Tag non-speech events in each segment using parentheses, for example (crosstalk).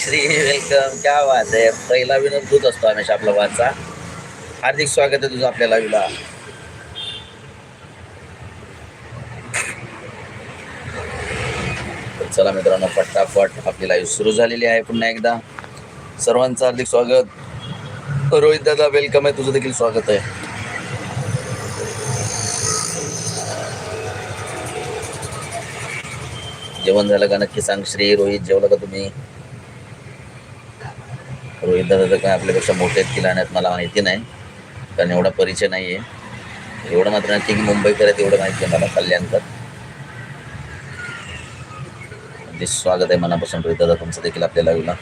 Shri welcome. क्या बात आहे. पहिला विनोद तूच असतो हमेशा आपला वाचा हार्दिक स्वागत आहे तुझं आपल्याला विला. चला मित्रांनो फटाफट आपली लाईव्ह सुरू झालेली आहे पुन्हा एकदा. सर्वांचं हार्दिक स्वागत. रोहित दादा वेलकम आहे. तुझं देखील स्वागत आहे. जेवण झालं का? नक्की सांग. श्री रोहित जेवलं का तुम्ही? रोहित दादा तर काय आपल्यापेक्षा मोठे आहेत की लहान आहेत मला माहिती नाही. कारण एवढा परिचय नाही आहे एवढं मात्र नक्की की मुंबईकर आहेत एवढं माहिती आहे मला कल्याणकर. अगदी स्वागत आहे मनापासून रोहित दादा तुमचं देखील आपल्या लाईव्हला.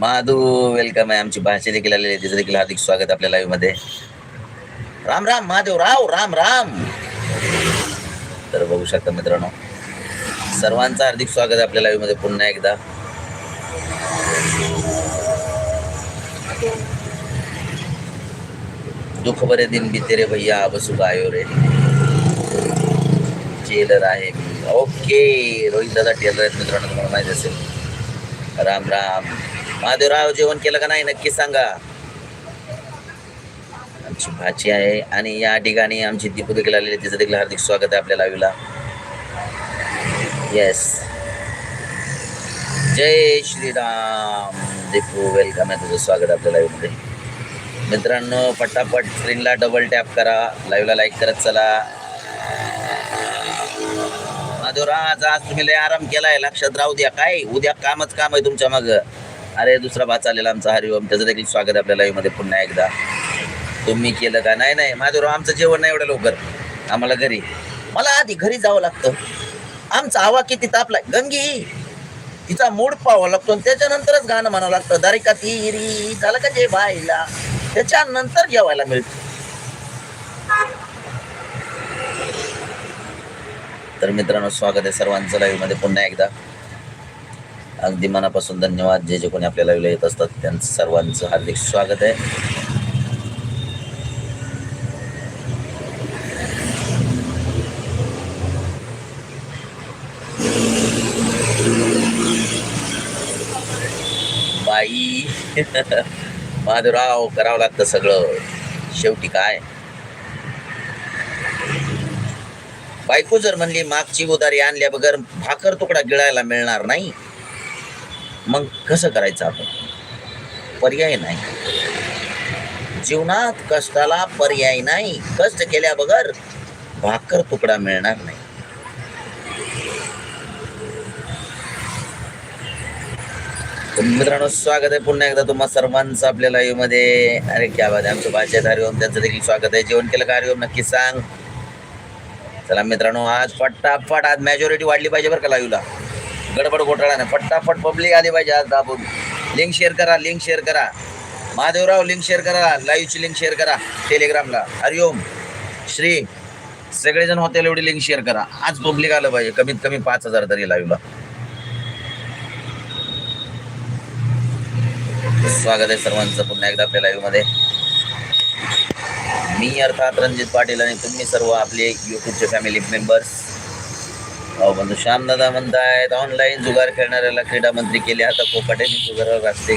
माधू वेलकम आहे. आमची भाषा देखील आलेली आहे. तिचं देखील हार्दिक स्वागत आपल्या लाईव्हमध्ये राम राम महादेव राव राम राम. तर बघू शकता मित्रांनो सर्वांचं हार्दिक स्वागत आहे आपल्या लाईव्हमध्ये पुन्हा एकदा. दुःख बरे दिन बीते रे भैया अब सुबह आयो रे. टेलर आहे ओके रोहित दादा टेलर आहेत मित्रांनो तुम्हाला माहिती असेल. राम राम. महादेवराव जेवण केलं का नाही? नक्की सांगा. आमची भाची आहे आणि या ठिकाणी आमची दीपू देखील आलेली तिचं देखील हार्दिक स्वागत आहे आपल्या लाईव्हला येस जय श्रीराम. दीपू वेलकम आहे तुझं स्वागत आपल्या लाईव्हमध्ये मित्रांनो पटापट स्क्रीनला डबल टॅप करा. लाईव्हला लाईक करत चला. माधुराज आज तुम्ही लय आराम केलाय. लक्षात राहू द्या. काय? उद्या कामच काम आहे तुमच्या मग. अरे दुसरा भात चालेला आमचा हरिओम. त्याचं देखील स्वागत आपल्या लाईव्हमध्ये पुन्हा एकदा. तुम्ही केलं का? नाही नाही. माधुराव आमचं जेवण नाही एवढं लवकर. आम्हाला घरी मला आधी घरी जावं लागतं. आमचा हवा किती तापलाय? गंगी. तिचा मूड पाहावा लागतो आणि त्याच्यानंतरच गाणं म्हणावं लागतं दारिका तिरी झालं का जे बायला? त्याच्यानंतर जेवायला मिळतं. तर मित्रांनो स्वागत आहे सर्वांचं लाईव्हमध्ये पुन्हा एकदा. अगदी मनापासून धन्यवाद. जे जे कोणी आपल्या लाईव्हला येत असतात त्यांचं सर्वांचं हार्दिक स्वागत आहे. (laughs) माधुराव करावं लागतं सगळं. शेवटी काय? बायको जर म्हणली मागची उदारी आणल्या बगर भाकर तुकडा गिळायला मिळणार नाही. मग कसं करायचं आपण? पर्याय नाही. जीवनात कष्टाला पर्याय नाही. कष्ट केल्या बगर भाकर तुकडा मिळणार नाही. मित्रांनो स्वागत आहे. पुन्हा एकदा तुम्हा सर्वांचं आपल्या लाईव्हमध्ये. अरे क्या बात आहे. आमच्या भाषेत हरिओम. त्यांचं देखील स्वागत आहे. जेवण केलं का हरिओम? नक्की सांग. चला मित्रांनो आज फटाफट आज मेजॉरिटी वाढली पाहिजे बरं का लाईव्हला गडबड घोटाळा नाही. फटाफट पब्लिक आली पाहिजे आज दाबून. लिंक शेअर करा लिंक शेअर करा. महादेवराव लिंक शेअर करा. लाईव्हची लिंक शेअर करा. टेलिग्रामला हरिओम. श्री सगळेजण होतील एवढी लिंक शेअर करा. आज पब्लिक आलं पाहिजे. कमीत कमी पाच हजार तरी लाईव्हला स्वागत आहे सर्वांचं पुन्हा एकदा आपल्या लाईव्हमध्ये मी अर्थात रणजित पाटील आणि तुम्ही सर्व आपले युट्यूबचे फॅमिली मेंबर्स अहो बंधू श्याम दादा म्हणतायत ऑनलाईन जुगार खेळणाऱ्याला क्रीडा मंत्री केले. आता कोकाटेने जुगारावर असते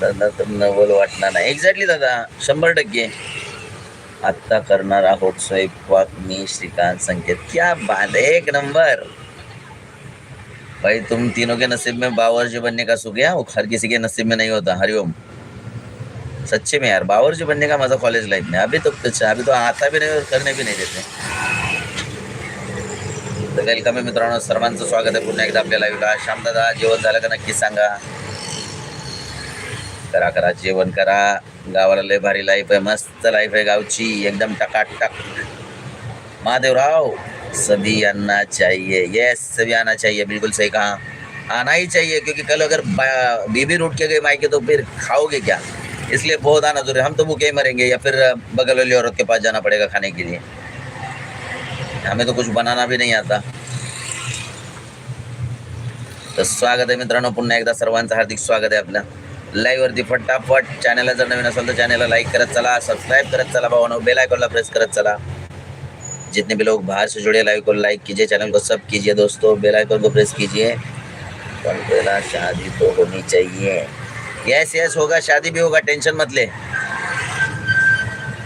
दादा नवल वाटणार नाही. एक्झॅक्टली दादा. शंभर टक्के. आत्ता करणार आहोत स्वयंपाक मी श्रीकांत संकेत. क्या बात एक नंबर. भाई तुम तीनों के नसीब में बावर्ची बनने का सुख है वो हर किसी के नसीब में नहीं होता हरिओम। सच्चे में यार बावर्ची बनने का मजा कॉलेज लाइफ में अभी तो कुछ अभी तो आता भी नहीं और करने भी नहीं देते। तर वेलकम आहे मित्रांनो सर्वांचं स्वागत आहे पुन्हा एकदा आपल्या लाईव्हला श्यामदादा जेवण झालं का नक्की सांगा? करा करा जेवण करा. गावाला लय भारी लाईफ आहे मस्त लाईफ आहे गावची. एकदम टकाटक. महादेवराव सभी आना चाहिए। यस सभी आना चाहिए बिल्कुल सही कहा। आना ही चाहिए क्योंकि कल अगर बीबी रूट के गए मायके तो फिर खाओगे क्या? इसलिए बहुत आना जरूरी है। हम तो भूखे ही मरेंगे या फिर बगल वाली औरत के पास जाना पड़ेगा खाने के लिए। हमें तो कुछ बनाना भी नहीं आता। तर स्वागत आहे मित्रांनो पुन्हा एकदा सर्वांचं हार्दिक स्वागत आहे आपलं. लाईव्हवरती फटाफट चॅनलला जर नवीन असेल तर चॅनलला लाईक करत चला सबस्क्राईब करत चला भावानो बेल आयकॉनला प्रेस करत चला. जितने भी लोग बाहर से जुड़े लाइव को लाइक कीजिए चैनल को सब कीजिए दोस्तों बेल आइकन को प्रेस कीजिए। पहला शादी तो होनी चाहिए। यस यस होगा शादी भी होगा टेंशन मत ले।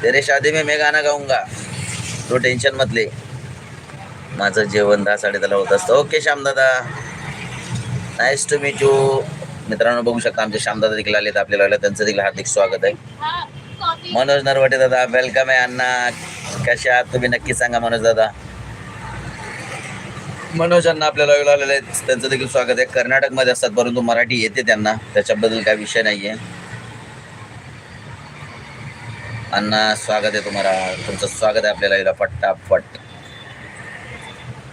तेरे शादी में मैं गाना गाऊंगा तो टेन्शन मत ले। माझं जेवण दहा साडे होत असतं. ओके श्यामदादा. नाईस टू मीट यू मित्रांनो बघू शकता आमचे श्यामदादा देखील आलेत आपल्याला त्यांचं देखील हार्दिक स्वागत आहे. मनोज नरवटे दादा वेलकम आहे अण्णा. कसे आहात? तुम्ही नक्की सांगा मनोज दादा. मनोज आपल्याला वेळ लाईव्हला आलेले आहेत. त्यांचं देखील स्वागत आहे. कर्नाटकमध्ये असतात परंतु मराठी येते त्यांना. त्याच्याबद्दल काय विषय नाही आहे अण्णा स्वागत आहे तुम्हाला. तुमचं स्वागत आहे आपल्याला लाईव्हला पट्टापट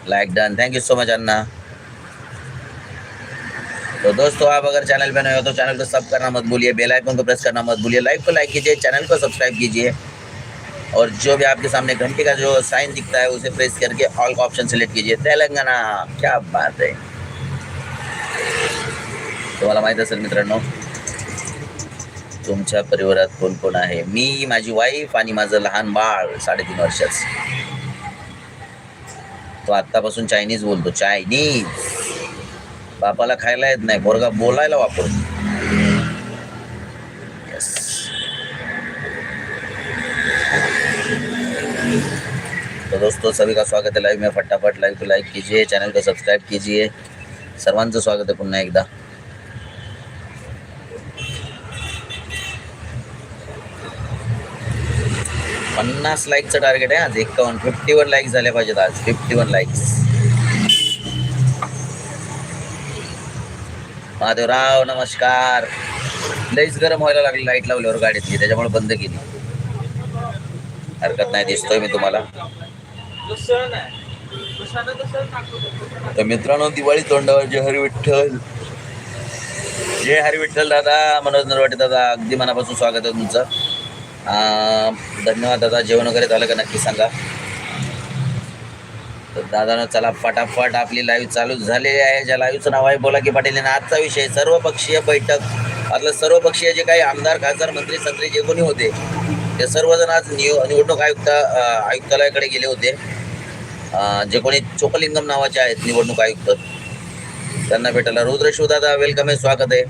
like done thank you so much अन्ना तो दोस्तों आप अगर चैनल पे नए हो तो चैनल को सब करना मत भूलिए. बेल आइकन को प्रेस करना मत भूलिए. लाइक को लाइक कीजिए. चैनल को सब्सक्राइब कीजिए. और जो भी आपके सामने घंटे का जो साइन दिखता है, उसे प्रेस करके ऑल का ऑप्शन सिलेक्ट कीजिए। तेलंगाना, क्या बात आहे तुम्हाला माहीत असेल मित्रांनो, तुमच्या परिवारात कोण कोण आहे? मी, माझी वाईफ आणि माझं लहान बाळ, साडेतीन वर्षाचं. तो आत्तापासून चायनीज बोलतो. चायनीज बापाला खायला येत नाही. पोरगा बोलायला वापरतो. तो दोस्तों सभी का स्वागत है लाइव में। फटाफट लाइव को लाइक कीजिए चैनल को सब्सक्राइब कीजिए। सर्वांचं स्वागत आहे पुन्हा एकदा। पन्नास लाईकचं टार्गेट आहे. आज एकावन्न फिफ्टी वन लाईक्स झाले पाहिजेत आज. फिफ्टी वन लाईक्स महादेवराव नमस्कार. लईच गरम व्हायला लागली लाइट लावल्यावर गाडीतली. त्याच्यामुळे बंद केली. हरकत नाही दिसतोय मी तुम्हाला. तर मित्रांनो दिवाळी तोंडावर जय हरी विठ्ठल जय हरी विठ्ठल दादा मनोज नरवाटे दादा अगदी मनापासून स्वागत आहे तुमचं. धन्यवाद दादा जेवण वगैरे झालं का नक्की सांगा. तर दादानं चला फटाफट आपली लाईव्ह चालू झालेली आहे. ज्या लाईव्हचं नाव आहे बोला की पाटील यांना आजचा विषय सर्वपक्षीय बैठक. आपलं सर्वपक्षीय जे काही आमदार खासदार मंत्री संत्री जे कोणी होते ते सर्वजण आज निव निवडणूक आयुक्त आयुक्तालयाकडे गेले होते. जे कोणी चोकलिंगम नावाचे आहेत निवडणूक आयुक्त त्यांना भेटायला. रुद्र दादा वेलकम आहे स्वागत आहे.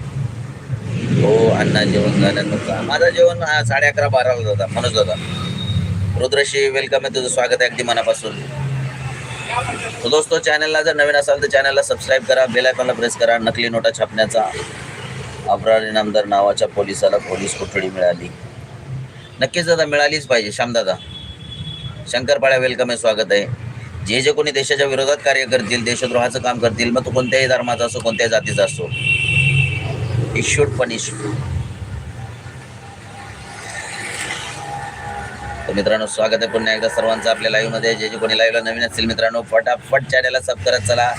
हो अण्णा जेवण झाल्यानंतर माझं जेवण हा, साडे अकरा बाराला होता मनोज दादा. रुद्रशी वेलकम आहे तुझं स्वागत आहे अगदी मनापासून. तो दोस्तो चॅनलला जर नवीन असाल तर चॅनलला सबस्क्राईब करा बेल आयकॉनला प्रेस करा नकली नोटा छापण्याचा अपराध इनामदार नावाच्या पोलिसाला पोलीस कोठडी मिळाली. नक्कीच दादा मिळालीच पाहिजे. श्यामदादा शंकरपाळ्या वेलकम आहे स्वागत आहे. जे जे कोणी देशाच्या विरोधात कार्य करतील देशद्रोहाचं काम करतील मग तो कोणत्याही धर्माचा असो कोणत्याही जातीचा असो इट शुड पनिश तर मित्रांनो स्वागत आहे पुन्हा एकदा सर्वांचं आपल्या लाईव्हमध्ये जे जे कोणी लाईव्हला नवीन असतील मित्रांनो फटाफट चॅनलला सब करत चला.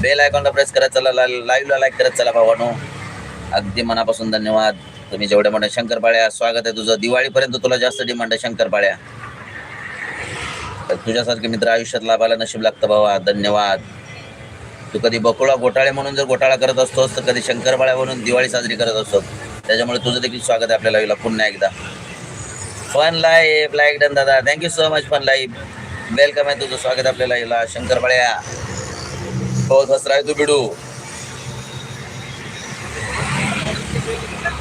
बेल आयकॉनला प्रेस करत चला. लाईव्हला लाईक करत चला भावानो. अगदी मनापासून धन्यवाद. तुम्ही जेवढे मोठे शंकरपाळ्या स्वागत आहे तुझं. दिवाळीपर्यंत तुला जास्त डिमांड आहे शंकरपाळ्या. तर तुझ्यासारखे मित्र आयुष्यात लाभायला नशीब लागतं भावा. धन्यवाद. तू कधी बकुळा घोटाळे म्हणून जर घोटाळा करत असतोस तर कधी शंकरपाळ्या म्हणून दिवाळी साजरी करत असतो त्याच्यामुळे तुझं देखील स्वागत आहे आपल्या लाईव्हला पुन्हा एकदा. फन लाईफ लाईक डन दादा. Thank you so much fun life welcome आहे तुझं. स्वागत आपल्या लाईव्हला. शंकरपाळ्या. हो, बहुत हस आहे तू बिडू.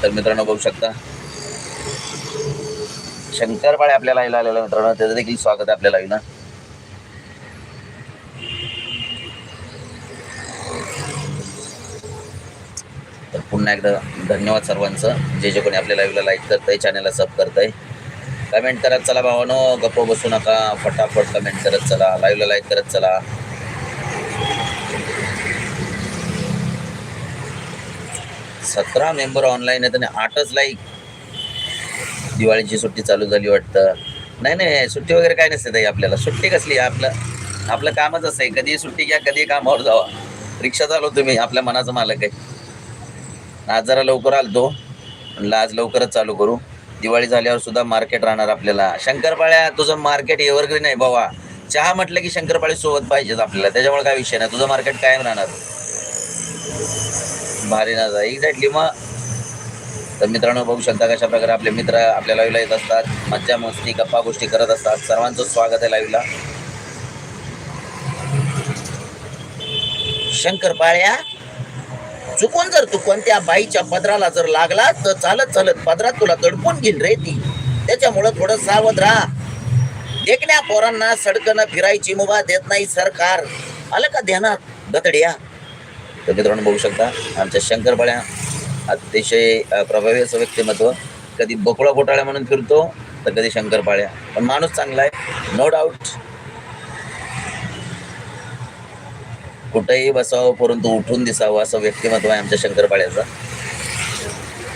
तर मित्रांनो बघू शकता. शंकरपाळे आपल्याला यायला आलेला मित्रांनो. त्याचं देखील स्वागत आहे आपल्या लाईव्हला तर पुन्हा एकदा धन्यवाद सर्वांचं. जे जे कोणी आपल्या लाईव्हला लाईक करतंय चॅनलला सब करतंय कमेंट करत चला भावानो. गप्प बसू नका. फटाफट कमेंट करत चला. लाईव्हला लाईक करत चला. सतरा मेंबर ऑनलाईन आहेत आणि आठच लाईक दिवाळीची सुट्टी चालू झाली वाटतं. नाही नाही सुट्टी वगैरे काय नसते ताई आपल्याला. सुट्टी कसली? आहे? आपलं आपलं कामच असं आहे. कधी सुट्टी घ्या कधी कामावर जावा. रिक्षा चालव तुम्ही आपल्या मनाचं मालक आहे. आज जरा लवकर आलतो. म्हणलं आज लवकरच चालू करू. दिवाळी झाल्यावर सुद्धा मार्केट राहणार आपल्याला. शंकरपाळ्या तुझं मार्केट एव्हरग्रीन आहे बाबा. चहा म्हटलं की शंकरपाळी सोबत पाहिजेच आपल्याला. त्याच्यामुळे काय विषय नाही. तुझं मार्केट कायम राहणार. मारिनाचा एक्झॅक्टली मग तर मित्रांनो बघू शकता कशा प्रकारे आपले मित्र आपल्या लाईव्हला येत असतात. मज्जा मस्ती गप्पा गोष्टी करत असतात. सर्वांचं स्वागत आहे लाईव्हला शंकर पाळ्या चुकून जर तू कोणत्या बाईच्या पदराला जर लागला तर चालत चालत पदरात तुला दडपून घेईल रे ती. त्याच्यामुळं थोडं सावध राहा. देखण्या पोरांना सडकनं फिरायची मुभा देत नाही सरकार. आलं का ध्यानात? गतड्या. तर बघू शकता आमच्या शंकरपाळ्या अतिशय प्रभावी असं व्यक्तिमत्व. कधी बोकळा घोटाळ्या म्हणून फिरतो तर कधी शंकरपाळ्या. पण माणूस चांगला आहे नो डाऊट कुठेही बसावं परंतु उठून दिसावं असं व्यक्तिमत्व आहे आमच्या शंकरपाळ्याचं.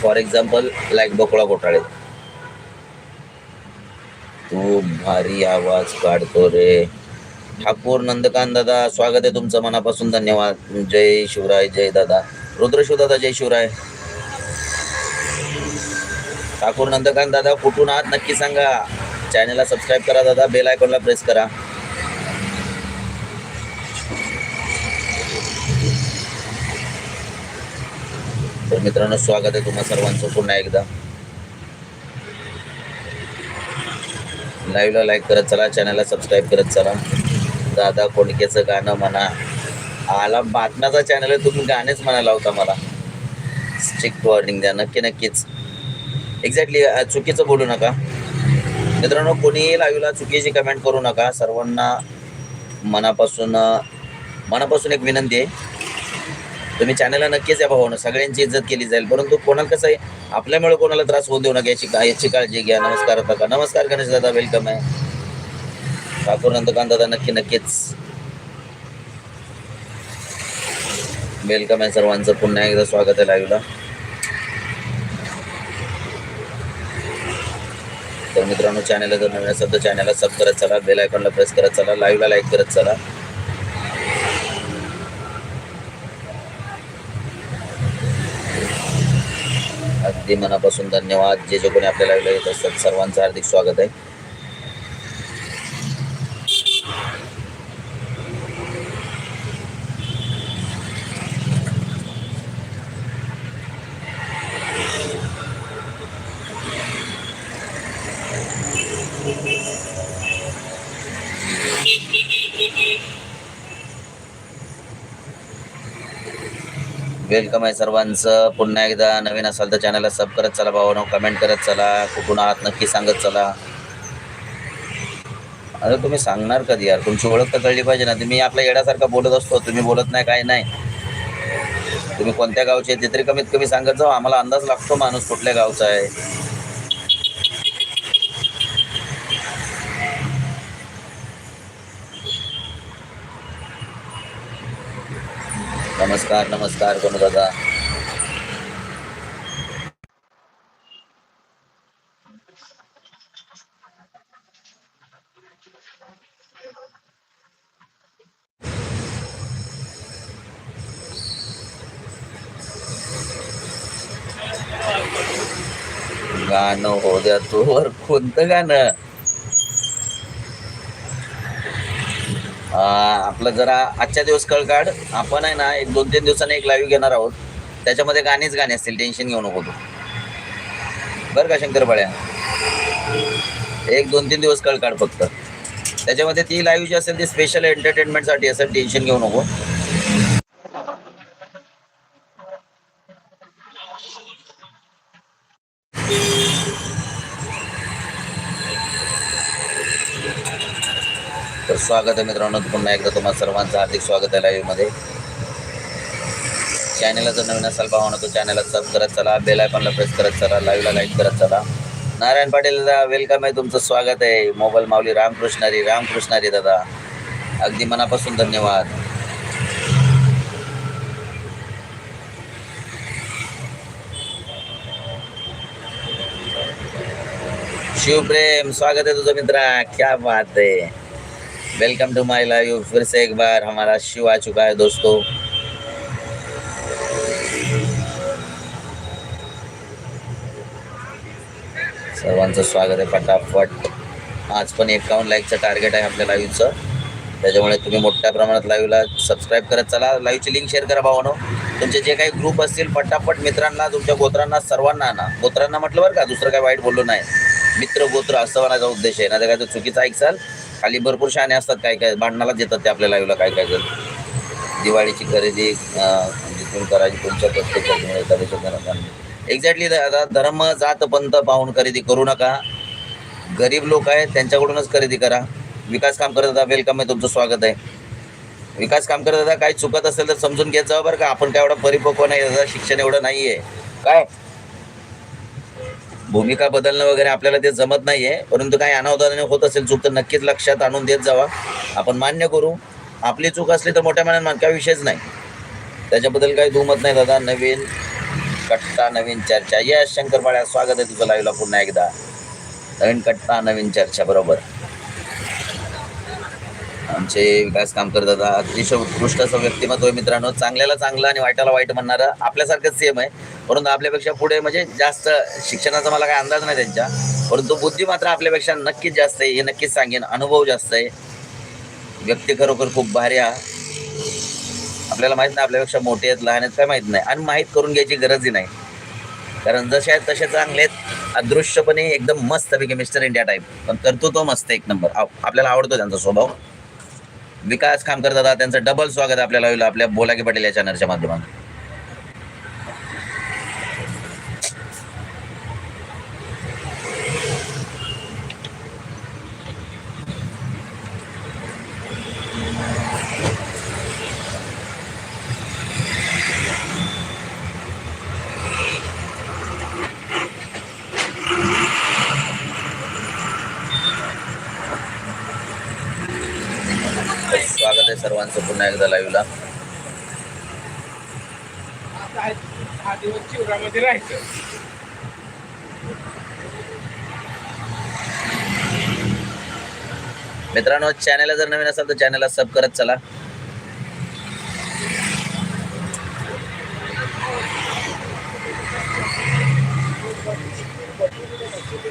फॉर एक्झाम्पल लाईक बोकळा घोटाळे. तू भारी आवाज काढतो रे. ठाकूर नंदकांत दादा स्वागत आहे तुमचं मनापासून. धन्यवाद. जय शिवराय जय दादा. रुद्रशिव दादा जय शिवराय. ठाकूर नंदकांत दादा कुठून आहात? नक्की सांगा. चॅनलला सबस्क्राईब करा दादा. बेल आयकॉनला प्रेस करा. तर मित्रांनो स्वागत आहे तुम्हा सर्वांचं पुन्हा एकदा. लाईव्हला लाईक करत चला. चॅनलला सबस्क्राईब करत चला. दादा कोंडकेचं गाणं म्हणा. आला बातम्याचा चॅनल आहे तुम्ही गाणेच म्हणायला होता मला. स्ट्रिक्ट वॉर्निंग द्या नक्की नक्कीच. एक्झॅक्टली चुकीचं बोलू नका. मित्रांनो कोणीही लाईव्हला चुकीची कमेंट करू नका. सर्वांना मनापासून मनापासून एक विनंती आहे. तुम्ही चॅनलला नक्कीच या भावानं. सगळ्यांची इज्जत केली जाईल. परंतु कोणाला कसं आहे आपल्यामुळे कोणाला त्रास होऊ देऊ नका याची का याची काळजी घ्या. नमस्कार का नमस्कार गणेश दादा. वेलकम आहे. ठाकूर नंदकांत दादा नक्की नक्कीच. वेलकम आहे सर्वांचं. पुन्हा एकदा स्वागत आहे लाईव्हला तर मित्रांनो चॅनलला जर नवीन असेल तर चॅनलला सब करत चला बेल आयकॉनला प्रेस करत चला लाईव्हला लाईक करत चला. अगदी मनापासून धन्यवाद. जे जे कोणी आपल्या लाईव्हला येत असतात सर्वांचं हार्दिक स्वागत आहे. वेलकम आहे सर्वांचं. पुन्हा एकदा नवीन असाल तर चॅनलला सब करत चला भावानो कमेंट करत चला. कुठून आहात नक्की सांगत चला. अरे तुम्ही सांगणार कधी यार? तुमची ओळख तर कळली पाहिजे ना. तुम्ही आपल्या येड्यासारखा बोलत असतो. तुम्ही बोलत नाही काय नाही. तुम्ही कोणत्या गावचे ते तरी कमीत कमी सांगत जाऊ. आम्हाला अंदाज लागतो माणूस कुठल्या गावचा आहे. नमस्कार नमस्कार कोण दादा गाणं हो द्या तोवर कोणतं गाणं? आपलं जरा आजच्या दिवस कळ काढ आपण आहे ना एक दोन तीन दिवसांनी एक लाईव्ह घेणार आहोत. त्याच्यामध्ये गाणेच गाणी असतील टेन्शन घेऊ नको तू. बरं का शंकर बळ्या एक दोन तीन दिवस कळ काढ फक्त. त्याच्यामध्ये ती लाईव्ह जी असेल ती स्पेशल एंटरटेनमेंटसाठी असेल टेन्शन घेऊ नको. स्वागत आहे मित्रांनो. पुन्हा एकदा तुम्हाला सर्वांचं हार्दिक स्वागत आहे लाईव्हमध्ये चॅनलला जर नवीन असाल पाहू तो चॅनलला सब करत चला. बेल आयकॉनला प्रेस करत चला. लाईव्हला लाईक करत चला. नारायण पाटील दादा वेलकम आहे. तुमचं स्वागत आहे. मोबाईल माऊली रामकृष्णारी रामकृष्णारी दादा. अगदी मनापासून धन्यवाद. शिवप्रेम स्वागत आहे तुझा मित्रा. क्या बात आहे. वेलकम टू माय लाइव फिर से एक बार हमारा शिव आ चुका है दोस्तों। सर्वांचं स्वागत आहे फटाफट आज पण एकावन्न लाईकचं टार्गेट आहे आपल्या लाईव्हचं त्याच्यामुळे तुम्ही मोठ्या प्रमाणात लाईव्हला सबस्क्राईब करत चला. लाईव्हची लिंक शेअर करा भावानो। तुमचे जे काही ग्रुप असतील पटापट मित्रांना तुमच्या गोत्रांना सर्वांना ना गोत्रांना म्हटलं बरं का दुसरं काय वाईट बोललो नाही. मित्र गोत्र असं म्हणायचा उद्देश आहे. ना काय तर चुकीचा ऐकसाल खाली भरपूर शाणे असतात काय काय भांडणाला देतात ते आपल्या लाईव्हला काय काय करतात दिवाळीची खरेदी जिथून म्हणजे करायची तुमच्या प्रत्येक एक्झॅक्टली दादा धर्म जात पंत पाहून खरेदी करू नका. गरीब लोक आहेत त्यांच्याकडूनच खरेदी करा. विकास काम करत दादा वेलकम आहे तुमचं स्वागत आहे. विकास काम करत दादा काही चुकत असेल तर समजून घेत जावं बरं का. आपण काय एवढं परिपक्व नाही दादा. शिक्षण एवढं नाही आहे काय? भूमिका बदलणं वगैरे आपल्याला ते जमत नाही आहे परंतु काही अनावधानाने होत असेल चूक तर नक्कीच लक्षात आणून देत जावा. आपण मान्य करू. आपली चूक असली तर मोठ्या मनात मान- काही विषयच नाही. त्याच्याबद्दल काही दुमत नाही दादा. नवीन कट्टा नवीन चर्चा. यश शंकर स्वागत आहे तुझं लाईव्हला पुन्हा एकदा. नवीन कट्टा नवीन चर्चा बरोबर. आमचे विकास काम करत अतिशय उत्कृष्ट असं व्यक्तिमत्व आहे मित्रांनो. चांगल्याला चांगलं आणि वाईटाला वाईट म्हणणारं आपल्यासारखंच सेम आहे. परंतु आपल्यापेक्षा पुढे म्हणजे जास्त शिक्षणाचा मला काही अंदाज नाही त्यांच्या. परंतु बुद्धी मात्र आपल्यापेक्षा नक्कीच जास्त आहे हे नक्कीच सांगेन. अनुभव जास्त आहे. व्यक्ती खरोखर खूप भारी हा आपल्याला माहीत नाही आपल्यापेक्षा मोठे आहेत लहान आहेत काय माहीत नाही. आणि माहीत करून घ्यायची गरजही नाही. कारण जसे आहेत तसे चांगले आहेत. अदृश्यपणे एकदम मस्त पैकी मिस्टर इंडिया टाईप पण कर्तृत्व मस्त एक नंबर आपल्याला आवडतो त्यांचा स्वभाव. विकास काम करत त्यांचं डबल स्वागत आपल्याला होईल आपल्या बोलाकी पटेल या चॅनलच्या माध्यमातून स्वागत आहे सर्वांचं पुन्हा एकदा लाईव्हला मित्रांनो चॅनलला जर नवीन असाल तर चॅनलला सब करत चला.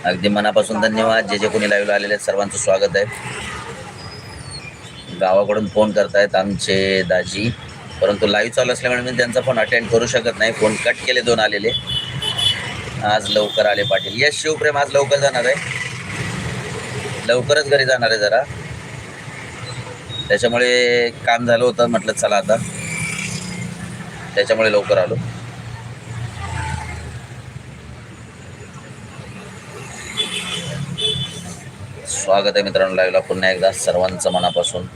अगदी मनापासून धन्यवाद. जे जे कोणी लाईव्हला आलेले आहेत सर्वांचं स्वागत आहे. गावाकडून फोन करतायत आमचे दाजी. परंतु लाईव्ह चालू असल्यामुळे मी त्यांचा फोन अटेंड करू शकत नाही. फोन कट केले दोन आलेले. आज लवकर आले पाटील. यश शिवप्रेम आज लवकर जाणार आहे. लवकरच घरी जाणार आहे जरा. त्याच्यामुळे काम झालं होतं. म्हटलं चला आता. त्याच्यामुळे लवकर आलो. स्वागत आहे मित्रांनो. लाईव्हला पुन्हा एकदा सर्वांचं मनापासून.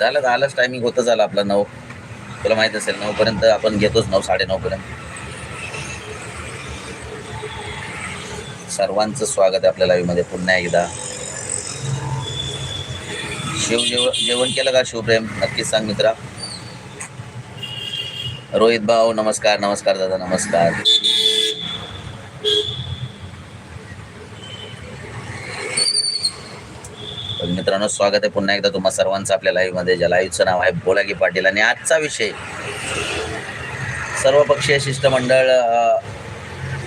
झालं झालंच टायमिंग होतं झालं आपलं नऊ. तुला माहीत असेल नऊ पर्यंत आपण घेतोच नऊ साडे नऊ पर्यंत. सर्वांचं स्वागत आहे आपल्या लाईव्हमध्ये पुन्हा एकदा. शिव जेव जेवण केलं का शिवप्रेम? नक्कीच सांग मित्रा. रोहित भाऊ नमस्कार नमस्कार दादा नमस्कार. तर मित्रांनो स्वागत आहे पुन्हा एकदा तुम्हा सर्वांचं आपल्या लाईव्हमध्ये. ज्या लाईव्हचं नाव आहे बोलागी पाटील. आणि आजचा विषय सर्वपक्षीय शिष्टमंडळ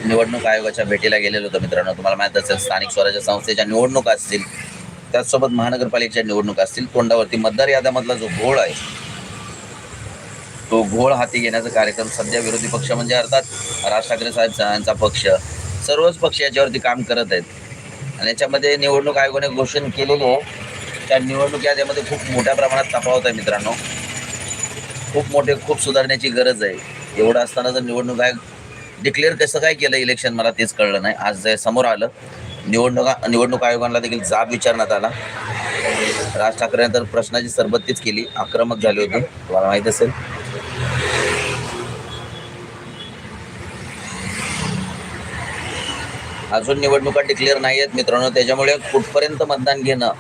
निवडणूक आयोगाच्या भेटीला गेलेलो होतो मित्रांनो. तुम्हाला माहीत असेल स्थानिक स्वराज्य संस्थेच्या निवडणुका असतील त्याचसोबत महानगरपालिकेच्या निवडणुका असतील तोंडावरती मतदार याद्यामधला जो घोळ आहे तो घोळ हाती घेण्याचा कार्यक्रम सध्या विरोधी पक्ष म्हणजे अर्थात राज ठाकरे साहेब यांचा पक्ष सर्वच पक्ष याच्यावरती काम करत आहेत. आणि याच्यामध्ये निवडणूक आयोगाने घोषण केलेली आहे. त्या निवडणूक यादीमध्ये खूप मोठ्या प्रमाणात तफावत आहे मित्रांनो. खूप मोठे खूप सुधारण्याची गरज आहे. एवढं असताना जर निवडणूक आयोग डिक्लेअर कसं काय केलं इलेक्शन मला तेच कळलं नाही. आज जे समोर आलं निवडणुका निवडणूक आयोगाला देखील जाब विचारण्यात आला. राज ठाकरे तर प्रश्नाची सरबत्तीच केली. आक्रमक झाली होती. तुम्हाला माहीत असेल. अजून निवडणुका डिक्लेअर नाही आहेत मित्रांनो. त्याच्यामुळे कुठपर्यंत मतदान घेणं?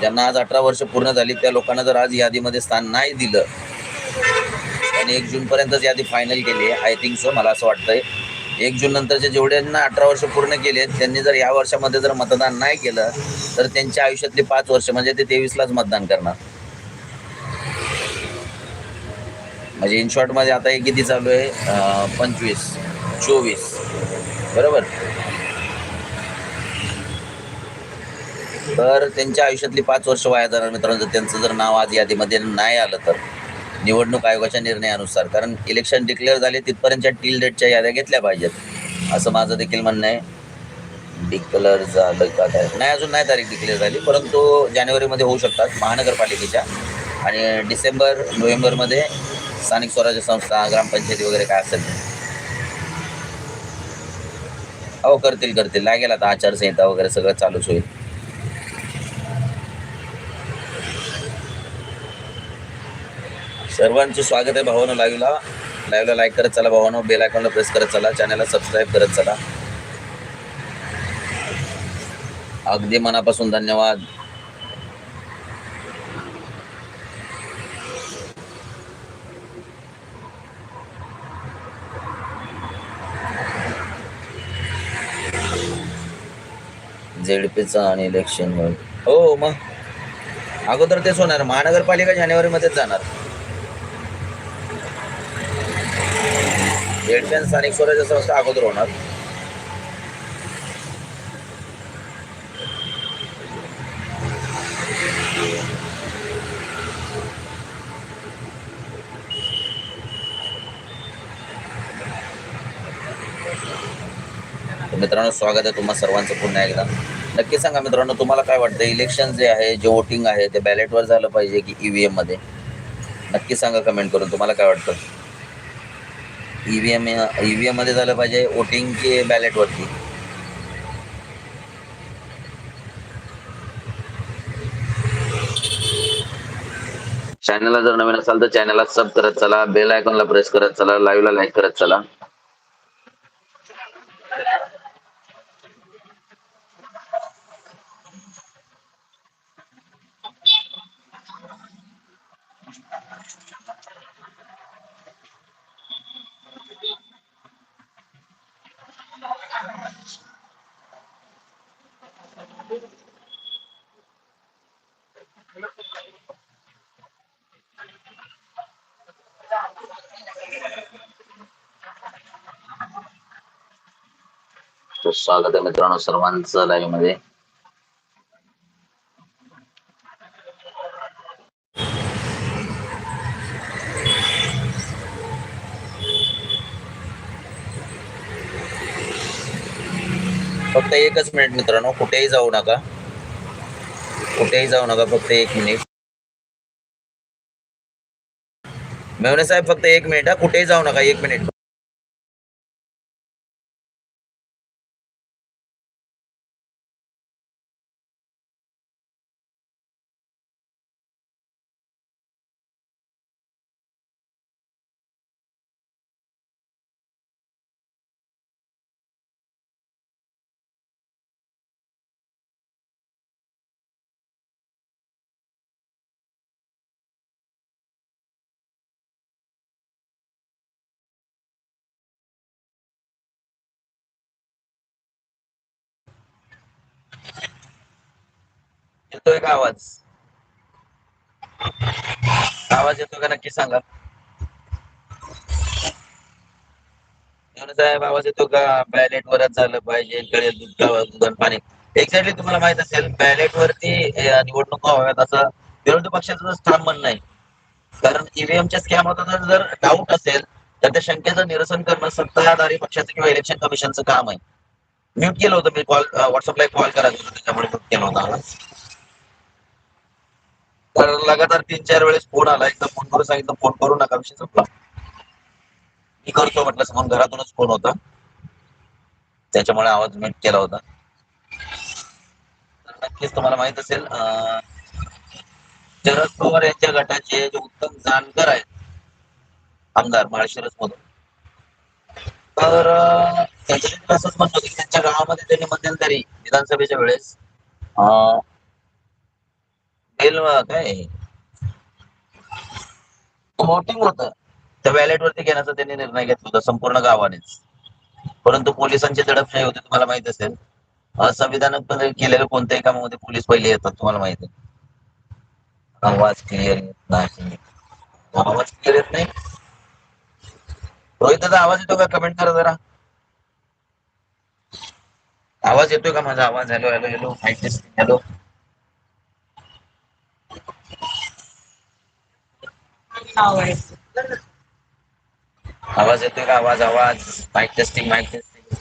ज्यांना आज अठरा वर्ष पूर्ण झाली त्या लोकांना जर आज यादीमध्ये स्थान नाही दिलं आणि एक जूनपर्यंतच यादी फायनल केली आहे आय थिंक सो मला असं वाटतंय. एक जून नंतरचे जेवढ्यांना अठरा वर्ष पूर्ण केली आहेत त्यांनी जर या वर्षामध्ये जर मतदान नाही केलं तर त्यांच्या आयुष्यातली पाच वर्ष म्हणजे ते तेवीसलाच मतदान करणार. म्हणजे इन शॉर्टमध्ये आता हे किती चालू आहे? पंचवीस. चोवीस. बरोबर? तर त्यांच्या आयुष्यातली पाच वर्ष वाया जाणार मित्रांनो. जर त्यांचं जर नाव आज यादीमध्ये नाही आलं तर निवडणूक आयोगाच्या निर्णयानुसार. कारण इलेक्शन डिक्लेअर झाले तिथपर्यंतच्या टील डेटच्या याद्या घेतल्या पाहिजेत. असं माझं देखील म्हणणं आहे. डिक्लेअर झालं का काय? नाही अजून नाही तारीख डिक्लेअर झाली. परंतु जानेवारीमध्ये होऊ शकतात महानगरपालिकेच्या. आणि डिसेंबर नोव्हेंबरमध्ये स्थानिक स्वराज्य संस्था ग्रामपंचायती वगैरे काय असेल. अहो हो करतील करतील. लागेल आता आचारसंहिता वगैरे सगळं चालूच होईल. सर्वांचं स्वागत आहे भावानं लाईव्हला. लाईव्हला लाईक करत चला भावानं बेल आयकॉनला प्रेस करत चला चॅनलला सबस्क्राईब करत चला. अगदी मनापासून धन्यवाद. झेडपीचं आणि इलेक्शन हो मग. अगोदर तेच होणार. महानगरपालिका जानेवारीमध्येच जाणार. झेडपी स्थानिक स्वराज्य संस्था अगोदर होणार. मित्रांनो स्वागत आहे तुम्हाला सर्वांचं पुन्हा एकदा. नक्की सांगा मित्रांनो तुम्हाला काय वाटतं? इलेक्शन जे आहे जे वोटिंग आहे ते बॅलेटवर झालं पाहिजे की ईव्हीएममध्ये? नक्की सांगा कमेंट करून. तुम्हाला काय वाटतं? ईव्हीएम ईव्हीएममध्ये झालं पाहिजे वोटिंग की बॅलेटवरती चॅनलला जर नवीन असाल तर चॅनलला सब करत चला बेल आयकॉनला प्रेस करत चला लाईव्हला लाईक करत चला. तर स्वागत आहे मित्रांनो सर्वांचं लाईव्हमध्ये. फक्त एकच मिनिट मित्रांनो कुठेही जाऊ नका. कुठेही जाऊ नका फक्त एक मिनिट मेवणे साहेब फक्त एक मिनिट हा. कुठेही जाऊ नका एक मिनिट येतोय का आवाज? आवाज येतो का नक्की सांगा. साहेब आवाज येतो का? बॅलेट वरच झालं पाहिजे कळेल दूध पाणी. एक्झॅक्टली तुम्हाला माहीत असेल बॅलेट वरती निवडणुका व्हाव्यात असं विरोधी पक्षाचं स्थान म्हणणं आहे. कारण ईव्हीएमच्या स्कॅम होता जर डाऊट असेल तर त्या शंकेचं निरसन करणं सत्ताधारी पक्षाचं किंवा इलेक्शन कमिशनचं काम आहे. म्यूट केलं होतं मी कॉल व्हॉट्सअपला कॉल करायचं होतं त्याच्यामुळे म्यूट केला होता आवाज. तर लगातार तीन चार वेळेस फोन आला. एकदा फोन करून सांगितलं फोन करू नका विषय संपला. मी करतो म्हटलं समोर घरातूनच फोन होता. त्याच्यामुळे आवाज मीट केला होता. नक्कीच तुम्हाला माहीत असेल शरद पवार यांच्या गटाचे जे उत्तम जानकर आहेत आमदार माळशिरस मधून. तर अं, असंच म्हणतो की त्यांच्या गावामध्ये त्यांनी मध्यंतरी विधानसभेच्या वेळेस. अं, काय? वोटिंग होतं. त्या वॅलेट वरती घेण्याचा त्यांनी निर्णय घेतला होता संपूर्ण गावानेच. परंतु पोलिसांची दडपशाही होती तुम्हाला माहीत असेल. संविधान केलेल्या कोणत्याही कामामध्ये पोलीस पहिले येतात तुम्हाला माहीत आहे. आवाज क्लिअर येत नाही. आवाज क्लिअर येत नाही? रोहित दादा आवाज येतो का? कमेंट करा जरा. आवाज येतोय का माझा? आवाज हॅलो हॅलो हॅलो हॅलो. आवाज येतोय का? आवाज आवाज. Mic testing mic testing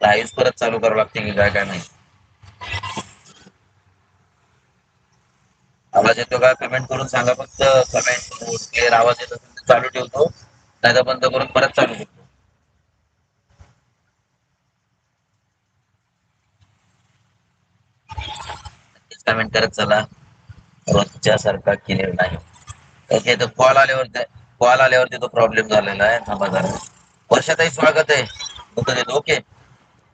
live परत चालू करावं लागते की काय काय नाही आवाज येतो का? कमेंट करून सांगा फक्त. कमेंट क्लिअर आवाज येतो चालू ठेवतो. नाही तर बंद करून परत चालू करतो. कमेंट करत चला. रोजच्या सारखा क्लिअर नाही. ओके तर कॉल आल्यावर कॉल आल्यावरती तो प्रॉब्लेम झालेला आहे. थांबा जरा. वर्षातही स्वागत आहे. देतो. ओके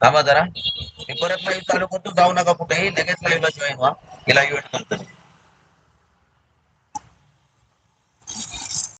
थांबा जरा. मी परत लाईव्ह चालू करतो जाऊ नका कुठेही. लगेच लाईव्हला जॉईन व्हा. की लाईव्ह करतो